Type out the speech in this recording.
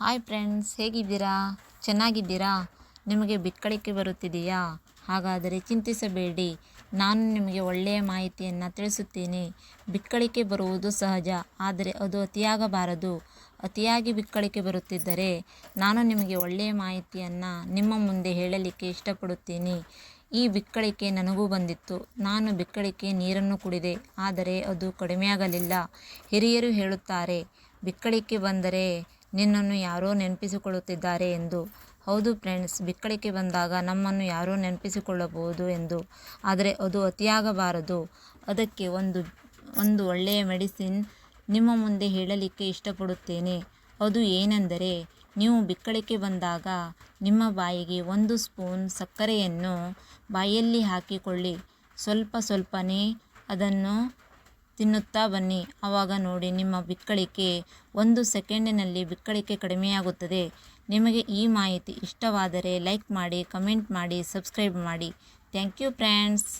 Hi friends ಹೇಗಿದ್ದೀರಾ? ಚೆನ್ನಾಗಿದ್ದೀರಾ? ನಿಮಗೆ ಬಿಕ್ಕಳಿಕೆ ಬರುತ್ತಿದೆಯಾ? ಹಾಗಾದರೆ ಚಿಂತಿಸಬೇಡಿ. ನಾನು ನಿಮಗೆ ಒಳ್ಳೆಯ ಮಾಹಿತಿಯನ್ನು ತಿಳಿಸುತ್ತೇನೆ. ಬಿಕ್ಕಳಿಕೆ ಬರುವುದು ಸಹಜ, ಆದರೆ ಅದು ಅತಿಯಾಗಬಾರದು. ಅತಿಯಾಗಿ ಬಿಕ್ಕಳಿಕೆ ಬರುತ್ತಿದ್ದರೆ ನಾನು ನಿಮಗೆ ಒಳ್ಳೆಯ ಮಾಹಿತಿಯನ್ನು ನಿಮ್ಮ ಮುಂದೆ ಹೇಳಲಿಕ್ಕೆ ಇಷ್ಟಪಡುತ್ತೇನೆ. ಈ ಬಿಕ್ಕಳಿಕೆ ನನಗೂ ಬಂದಿತ್ತು. ನಾನು ಬಿಕ್ಕಳಿಕೆ ನೀರನ್ನು ಕುಡಿದೆ, ಆದರೆ ಅದು ಕಡಿಮೆಯಾಗಲಿಲ್ಲ. ಹಿರಿಯರು ಹೇಳುತ್ತಾರೆ, ಬಿಕ್ಕಳಿಕೆ ಬಂದರೆ ನಿನ್ನನ್ನು ಯಾರೋ ನೆನಪಿಸಿಕೊಳ್ಳುತ್ತಿದ್ದಾರೆ ಎಂದು. ಹೌದು ಫ್ರೆಂಡ್ಸ್, ಬಿಕ್ಕಳಿಕೆ ಬಂದಾಗ ನಮ್ಮನ್ನು ಯಾರೋ ನೆನಪಿಸಿಕೊಳ್ಳಬಹುದು ಎಂದು. ಆದರೆ ಅದು ಅತಿಯಾಗಬಾರದು. ಅದಕ್ಕೆ ಒಂದು ಒಂದು ಒಳ್ಳೆಯ ಮೆಡಿಸಿನ್ ನಿಮ್ಮ ಮುಂದೆ ಹೇಳಲಿಕ್ಕೆ ಇಷ್ಟಪಡುತ್ತೇನೆ. ಅದು ಏನೆಂದರೆ, ನೀವು ಬಿಕ್ಕಳಿಕೆ ಬಂದಾಗ ನಿಮ್ಮ ಬಾಯಿಗೆ ಒಂದು ಸ್ಪೂನ್ ಸಕ್ಕರೆಯನ್ನು ಬಾಯಲ್ಲಿ ಹಾಕಿಕೊಳ್ಳಿ. ಸ್ವಲ್ಪ ಸ್ವಲ್ಪನೇ ಅದನ್ನು ತಿನ್ನುತ್ತಾ ಬನ್ನಿ. ಆವಾಗ ನೋಡಿ, ನಿಮ್ಮ ಬಿಕ್ಕಳಿಕೆ ಒಂದು ಸೆಕೆಂಡಿನಲ್ಲಿ ಬಿಕ್ಕಳಿಕೆ ಕಡಿಮೆಯಾಗುತ್ತದೆ. ನಿಮಗೆ ಈ ಮಾಹಿತಿ ಇಷ್ಟವಾದರೆ ಲೈಕ್ ಮಾಡಿ, ಕಮೆಂಟ್ ಮಾಡಿ, ಸಬ್ಸ್ಕ್ರೈಬ್ ಮಾಡಿ. Thank you friends.